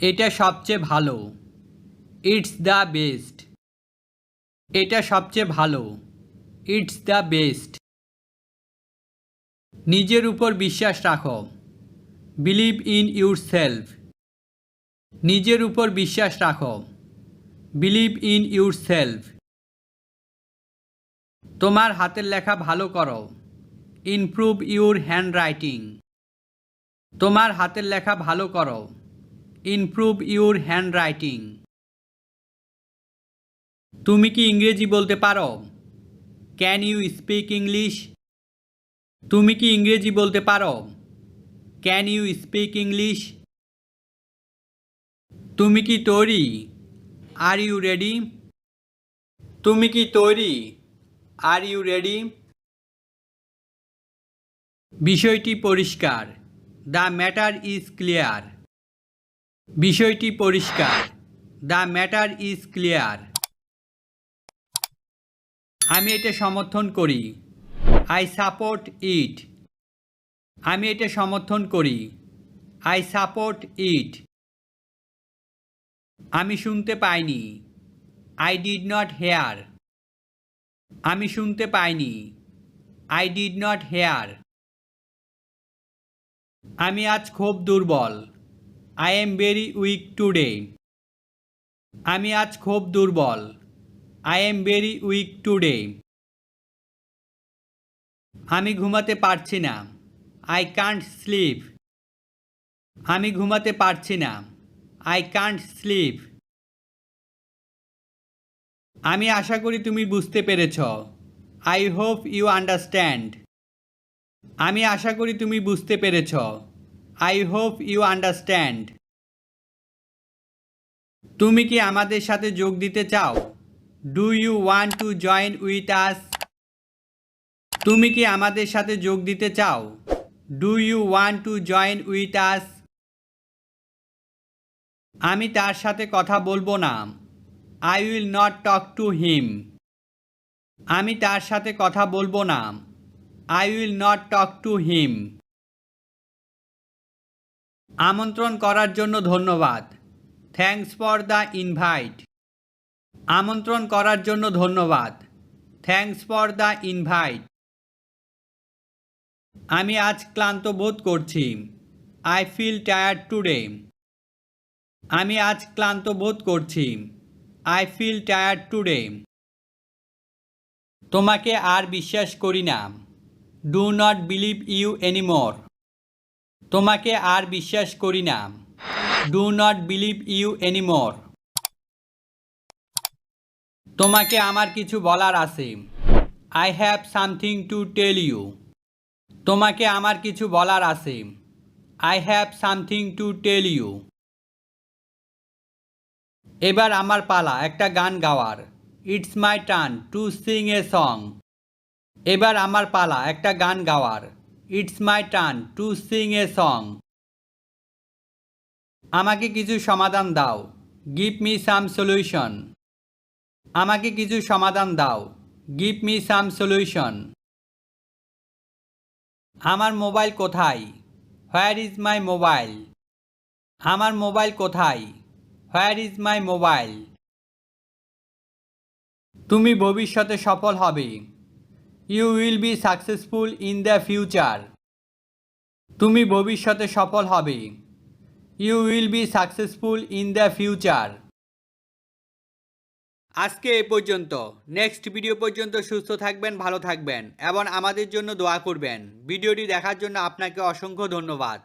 এটা সবচেয়ে ভালো। ইটস দ্য বেস্ট এটা সবচেয়ে ভালো। ইটস দ্য বেস্ট নিজের উপর বিশ্বাস রাখো। বিলিভ ইন ইউর সেলফ নিজের উপর বিশ্বাস রাখো। বিলিভ ইন ইউর সেলফ তোমার হাতের লেখা ভালো করো। ইমপ্রুভ ইউর হ্যান্ড রাইটিং তোমার হাতের লেখা ভালো করো। ইমপ্রুভ ইউর হ্যান্ড রাইটিং তুমি কি ইংরেজি বলতে পারো? ক্যান ইউ স্পিক ইংলিশ তুমি কি ইংরেজি বলতে পারো? ক্যান ইউ স্পিক ইংলিশ তুমি কি তৈরি? আর ইউ রেডি তুমি কি তৈরি? আর ইউ রেডি বিষয়টি পরিষ্কার। দ্য ম্যাটার ইজ ক্লিয়ার বিষয়টি পরিষ্কার। দ্য ম্যাটার ইজ ক্লিয়ার আমি এটা সমর্থন করি। আই সাপোর্ট ইট আমি এটা সমর্থন করি। আই সাপোর্ট ইট আমি শুনতে পাইনি। আই ডিড নট হেয়ার আমি শুনতে পাইনি। আই ডিড নট হেয়ার আমি আজ খুব দুর্বল। I am very weak today আমি আজ খুব দুর্বল। I am very weak today আমি ঘুমাতে পারছি না। আই কান্ট স্লিপ আমি ঘুমাতে পারছি না। আই কান্ট স্লিপ আমি আশা করি তুমি বুঝতে পেরেছ। আই হোপ ইউ আন্ডারস্ট্যান্ড আমি আশা করি তুমি বুঝতে পেরেছ। I hope you understand. তুমি কি আমাদের সাথে যোগ দিতে চাও? Do you want to join with us? তুমি কি আমাদের সাথে যোগ দিতে চাও? Do you want to join with us? আমি তার সাথে কথা বলব না। I will not talk to him. আমি তার সাথে কথা বলব না। I will not talk to him. আমন্ত্রণ করার জন্য ধন্যবাদ। থ্যাঙ্কস ফর দ্য ইনভাইট আমন্ত্রণ করার জন্য ধন্যবাদ। থ্যাংকস ফর দ্য ইনভাইট আমি আজ ক্লান্ত বোধ করছি। আই ফিল টায়ার্ড টুডে আমি আজ ক্লান্ত বোধ করছি। আই ফিল টায়ার্ড টুডে তোমাকে আর বিশ্বাস করি না। Do not believe you anymore তোমাকে আর বিশ্বাস করি না। Do not believe you anymore তোমাকে আমার কিছু বলার আছে। I have something to tell you তোমাকে আমার কিছু বলার আছে। I have something to tell you এবার আমার পালা, একটা গান গাওয়ার। It's my turn to sing a song এবার আমার পালা, একটা গান গাওয়ার। It's my turn to sing a song আমাকে কিছু সমাধান দাও। গিভ মি সাম সলিউশন আমাকে কিছু সমাধান দাও। গিভ মি সাম সলিউশন আমার মোবাইল কোথায়? হোয়ার ইজ মাই মোবাইল আমার মোবাইল কোথায়? হোয়ার ইজ মাই মোবাইল তুমি ভবিষ্যতে সফল হবে। You will be successful in the future তুমি ভবিষ্যতে সফল হবে। You will be successful in the future আজকে এ পর্যন্ত। নেক্সট ভিডিও পর্যন্ত সুস্থ থাকবেন, ভালো থাকবেন এবং আমাদের জন্য দোয়া করবেন। ভিডিওটি দেখার জন্য আপনাকে অসংখ্য ধন্যবাদ।